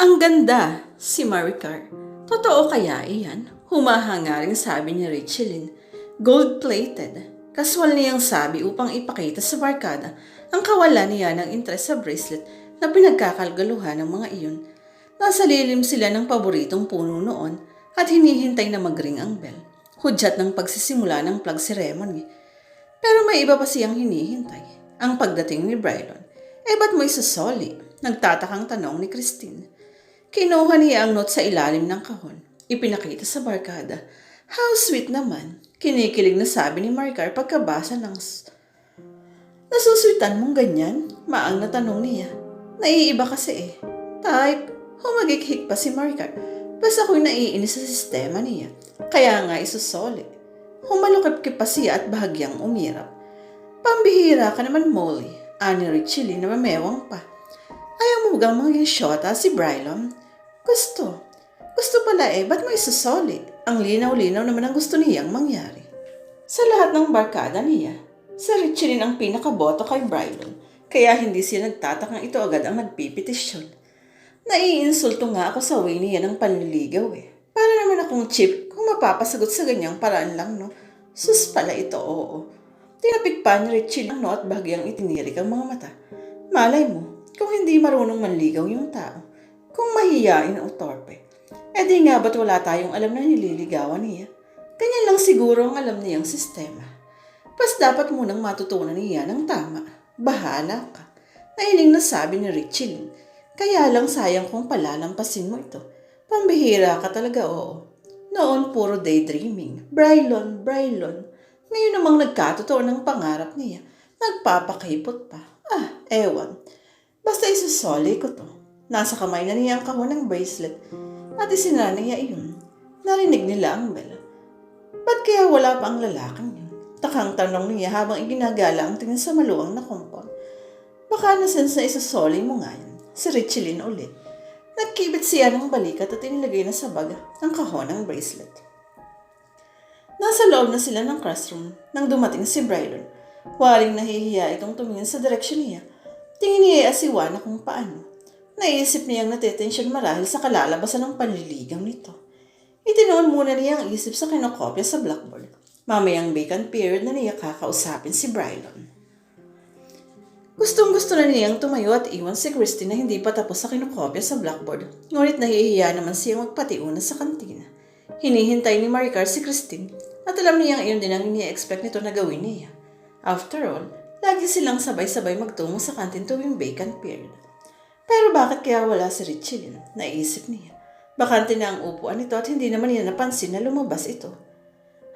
Ang ganda, si Maricar. Totoo kaya iyan? Humahanga rin sabi ni Richelin. Gold-plated. Kaswal niyang sabi upang ipakita sa barkada ang kawalan niya ng interes sa bracelet na pinagkakalgaluhan ng mga iyon. Nasa lilim sila ng paboritong puno noon at hinihintay na magring ang bell. Hudyat ng pagsisimula ng plug ceremony. Pero may iba pa siyang hinihintay. Ang pagdating ni Brylon. Eh ba't mo isusoli? Nagtatakang tanong ni Christine. Kinuha niya ang note sa ilalim ng kahon. Ipinakita sa barkada. How sweet naman. Kinikilig na sabi ni Maricar pagkabasa ng... Nasuswitan mong ganyan? Maang na tanong niya. Naiiba kasi eh. Type, humagikhik pa si Maricar. Basta ako'y naiinis sa sistema niya. Kaya nga isusoli. Humalukip pa siya at bahagyang umirap. Pambihira ka naman, Molly. Ani Richie na mamewang pa. Ayaw mo maging shota si Brylon? Gusto. Gusto pala eh, ba't mo isusoli? Ang linaw-linaw naman ang gusto niyang mangyari. Sa lahat ng barkada niya, si Richie rin ang pinakaboto kay Brylon, kaya hindi siya nagtatakang ito agad ang nagpipetisyon. Naiinsulto nga ako sa way niya ng panliligaw eh. Para naman akong chip kung mapapasagot sa ganyang paraan lang, no? Sus pala ito, oo. Tinapik pa ni Richie ang no at bahagyang itinirik ang mga mata. Malay mo, kung hindi marunong manligaw yung tao, kung mahiyain o torpe, eh di nga ba't wala tayong alam na nililigawan niya? Ganyan lang siguro ang alam niyang sistema. Pas dapat munang matutunan niya ng tama. Bahala ka. Nailing na sabi ni Richie. Kaya lang sayang kung palalampasin mo ito. Pambihira ka talaga, oo. Noon puro daydreaming. Brylon, Brylon. Ngayon namang nagkatotoo ng pangarap niya. Nagpapakipot pa. Ah, ewan. Basta isusoli ko to. Nasa kamay na niya ang kahon ng bracelet. At isinara niya iyon. Narinig nila ang bell. Ba't kaya wala pa ang lalaking yun? Takang tanong niya habang iginagala ang tingin sa maluwang na compound. Baka nasense na isusoli mo nga yun. Si Richelin ulit. Nagkibit siya ng balikat at inilagay na sa bag ang kahon ng bracelet. Nasa loob na sila ng classroom nang dumating si Brylon. Waring nahihiya itong tumingin sa direksyon niya. Tingin ay asiwa na kung paano. Naisip niyang natetensyon marahil sa kalalabasan ng panliligaw nito. Itinoon muna niya ang isip sa kinokopya sa blackboard. Mamayang vacant period na niya kakausapin si Brylon. Gustong gusto na niyang tumayo at iwan si Christine na hindi pa tapos sa kinokopya sa blackboard. Ngunit nahihiya naman siyang magpatiuna sa kantina. Hinihintay ni Maricar si Christine at alam niyang iyon din ang ini-expect nito na gawin niya. After all, lagi silang sabay-sabay magtungo sa kantin tuwing vacant period. Pero bakit kaya wala si Richie din? Naisip niya. Bakante na ang upuan nito at hindi naman niya napansin na lumabas ito.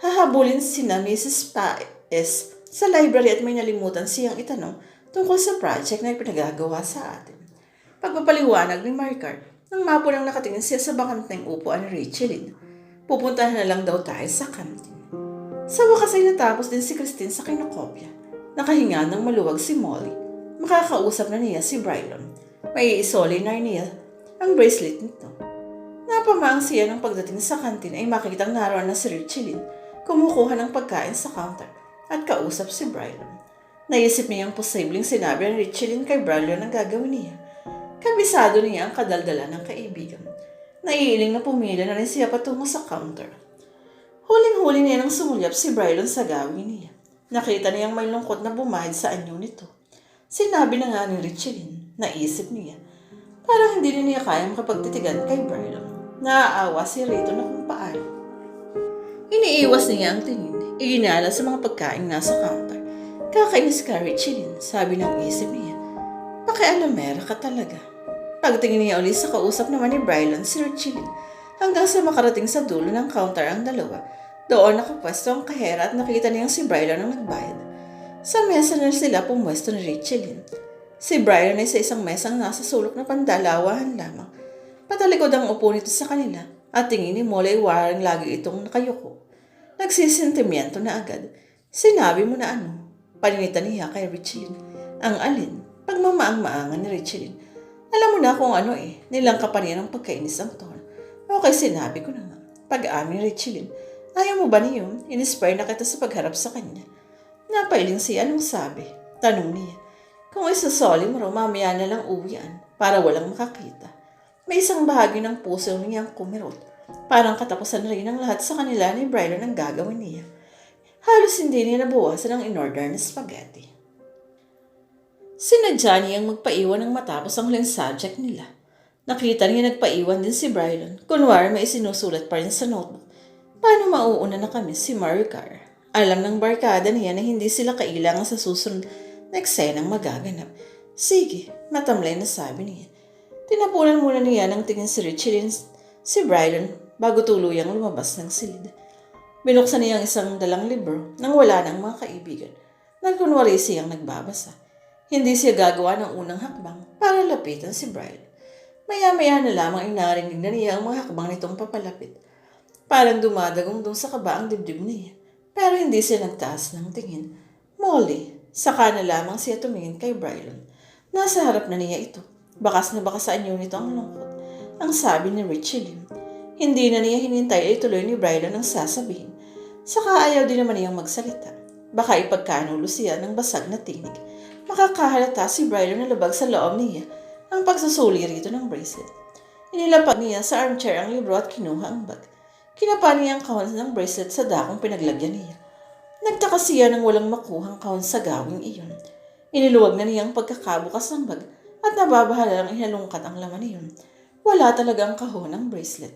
Hahabulin sina Mrs. Paes sa library at may nalimutan siyang itanong tungkol sa project na ipinagagawa sa atin. Pagpapaliwanag ni Maricard, nang mapulang nakatingin siya sa bakanteng upuan ni Richelin, pupuntahan na lang daw tayo sa kantin. Sa wakas ay natapos din si Christine sa kinokopya. Nakahinga ng maluwag si Molly. Makakausap na niya si Brylon. May isoli na niya ang bracelet nito. Napamaang siya ng pagdating sa kantin ay makikitang naroon na si Richelin kumukuha ng pagkain sa counter at kausap si Brylon. Naisip niya ang posibleng sinabi ni Richelin kay Brylon ang gagawin niya. Kabisado niya ang kadaldala ng kaibigan. Naiiling na pumila na rin siya patungo sa counter. Huling-huli niya nang sumulyap si Brylon sa gawin niya. Nakita niyang may lungkot na bumahid sa anyo nito. Sinabi na nga ni Richelin, naisip niya. Parang hindi na niya kaya makapagtitigan kay Brylon. Naaawa si Rito na kung paano. Iniiwas niya ang tingin. Iginala sa mga pagkain nasa counter. Kakainis ka, Richelin, sabi ng isip niya. Pakialamera ka talaga. Pagtingin niya ulit sa kausap naman ni Brylon si Richelin hanggang sa makarating sa dulo ng counter ang dalawa. Doon nakapwesto ang kahera at nakita niyang si Brylon ang nagbayad. Sa mesa na sila pumwesto ni Richelin. Si Brylon ay sa isang mesang nasa sulok na pandalawahan lamang. Patalikod ang upo nito sa kanila at tingin ni Molly waring lagi itong nakayuko. Nagsisentimiento na agad. Sinabi mo na ano? Paninita niya kay Richelin. Ang alin? Pagmamaang-maangan ni Richelin. Alam mo na kung ano eh. Nilangka pa niya ng pagkainis ang tono. Okay, sinabi ko na nga. Pag-amin Richelin. Ayaw mo ba niyon? Inspire na kita sa pagharap sa kanya. Napailing siya anong sabi. Tanong niya. Kung isasoli mo raw, mamaya na lang uwian para walang makakita. May isang bahagi ng puso niyang kumirot. Parang katapusan rin ng lahat sa kanila ni Brylan ang gagawin niya. Halos hindi niya nabawasan ang in-order na spaghetti. Sinadya niyang magpaiwan ng matapos ang huling subject nila. Nakita niya nagpaiwan din si Brylan. Kunwari may isinusulat pa rin sa notebook. Paano mauuna na kami si Maricar? Alam ng barkada niya na hindi sila kailangan sa susunod na eksenang magaganap. Sige, matamlay na sabi niya. Tinapunan muna niya ng tingin si Richie si Brylan bago tuluyang lumabas ng silid. Binuksan niya ang isang dalang libro nang wala ng mga kaibigan. Nagkunwari siyang nagbabasa. Hindi siya gagawa ng unang hakbang para lapitan si Brylan. Maya-maya na lamang inarinig na niya ang mga hakbang nitong papalapit. Parang dumadagong doon sa kaba ang dibdib niya. Pero hindi siya nagtaas ng tingin. Molly, saka na lamang siya tumingin kay Brylan. Nasa harap na niya ito. Bakas na bakas sa anyo nito ang lungkot. Ang sabi ni Richie Lim. Hindi na niya hinintay ay tuloy ni Brylan ang sasabihin. Saka ayaw din naman niyang magsalita. Baka ipagkanulo siya ng basag na tinig. Makakahalata si Brylan na labag sa loob niya ang pagsusuli rito ng bracelet. Inilapag niya sa armchair ang libro at kinuha ang bag. Kinapa niya ang kahon ng bracelet sa dakong pinaglagyan niya. Nagtaka siya nang walang makuhang kahon sa gawing iyon. Iniluwag na niya ang pagkakabukas ng bag at nababahala lang inalungkat ang laman niyon. Wala talaga ang kahon ng bracelet.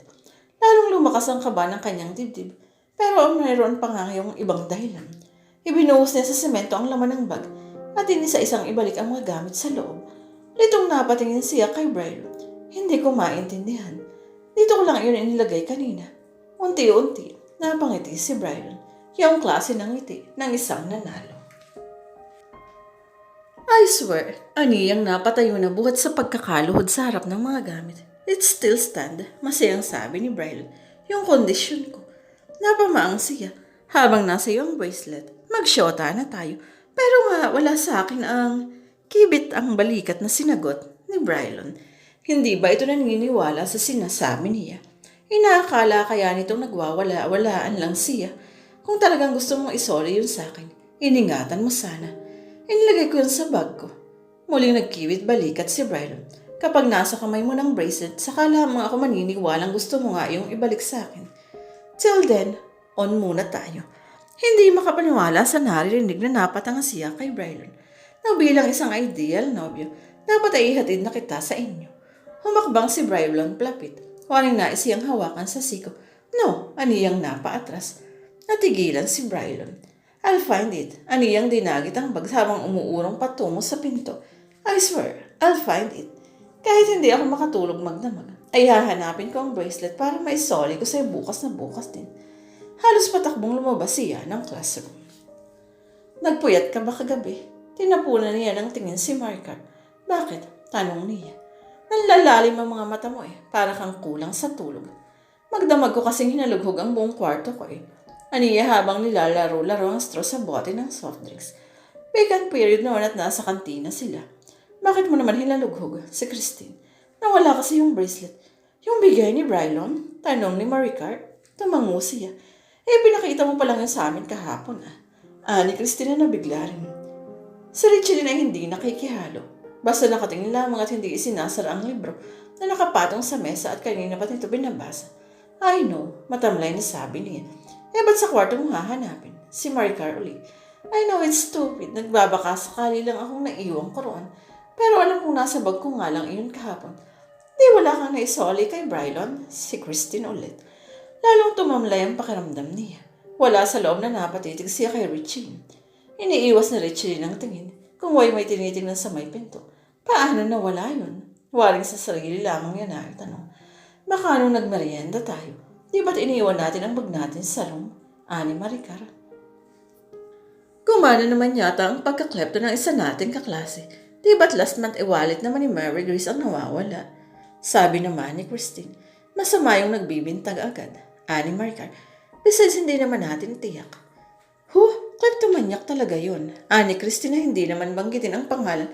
Lalong lumakas ang kaba ng kanyang dibdib. Pero mayroon pa nga yung ibang dahilan. Ibinuhos niya sa semento ang laman ng bag at inisa-isang ibalik ang mga gamit sa loob. Litong napatingin siya kay Brian. Hindi ko maintindihan. Dito ko lang yun inilagay kanina. Unti-unti, napangiti si Brian. Yung klase ng ngiti ng isang nanalo. I swear, aniyang napatayo na buhat sa pagkakaluhod sa harap ng mga gamit. It still stand, masayang sabi ni Brian. Yung kondisyon ko. Napamaang siya. Habang nasa iyo ang bracelet, magsyota na tayo. Pero nga, wala sa akin ang kibit ang balikat na sinagot ni Brylon. Hindi ba ito naniniwala sa sinasabi niya? Inaakala kaya nitong nagwawala-walaan lang siya. Kung talagang gusto mong isoli yun sa akin, iningatan mo sana. Inilagay ko yun sa bag ko. Muling nagkiwit balikat si Brylon. Kapag nasa kamay mo ng bracelet, saka lamang ako maniniwalang gusto mo nga yung ibalik sa akin. Till then, on muna tayo. Hindi makapaniwala sa naririnig na napatanga siya kay Brylon na bilang isang ideal nobyo, dapat ay ihatid na kita sa inyo. Humakbang si Brylon plapit. Waring nais siyang hawakan sa siko. No, aniyang napaatras. Natigilan si Brylon. I'll find it. Aniyang dinagit ang bag habang umuurong patungo sa pinto. I swear, I'll find it. Kahit hindi ako makatulog magdamag, ay hahanapin ko ang bracelet para maisoli ko sa'yo bukas na bukas din. Halos patakbong lumabas siya ng classroom. Nagpuyat ka ba kagabi? Tinapunan niya ng tingin si Marker. Bakit? Tanong niya. Nanlalalim ang mga mata mo eh, para kang kulang sa tulog. Magdamag ko kasing hinalughog ang buong kwarto ko eh. Aniya habang nilalaro-laro ang straw sa bote ng soft drinks. Vacant period noon at nasa kantina sila. Bakit mo naman hinalughog? Si Christine. Nawala kasi yung bracelet. Yung bigay ni Brylon? Tanong ni Maricar. Tumango siya. Eh, pinakita mo pa lang yun sa amin kahapon ah. Ah, ni Christine na bigla rin. Si Richie din ay hindi nakikihalo. Basta nakatingin lamang at hindi isinasara ang libro na nakapatong sa mesa at kanina pa nito binabasa. I know, matamlay na sabi niya. Eh, ba't sa kwarto mo hahanapin? Si Maricar uli. I know it's stupid. Nagbabaka sakali lang akong naiwang ko roon. Pero alam kong nasa bag ko nga lang iyon kahapon. Di wala kang naisoli kay Brylon? Si Christine ulit. Lalong tumamlay ang pakiramdam niya. Wala sa loob na napatitig siya kay Richie. Iniiwas na Richie ng tingin. Kung way may tinitingnan sa may pinto. Paano nawala yun? Waring sa sarili lamang yan na tanong. Baka nung nagmerienda tayo, di ba't iniiwan natin ang bag natin sa room? Ani Maricar. Gumana naman yata ang pagkaklepto ng isa nating kaklase. Di ba't last month e-wallet naman ni Mary Grace ang nawawala? Sabi naman ni Christine. Masama yung nagbibintag agad. Ani Maricar. Besides, hindi naman natin tiyak. Kleptomanyak talaga yun. Ani Christine na hindi naman banggitin ang pangalan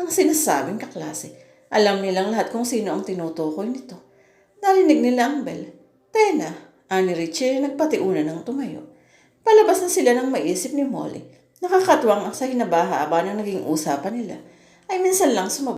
ng sinasabing kaklase. Alam nilang lahat kung sino ang tinutukoy nito. Narinig nila ang bell. Tena, ani Richie nagpatiuna ng tumayo. Palabas na sila ng maisip ni Molly. Nakakatuwang ang sa hinabahaba ng naging usapan nila ay minsan lang sumabay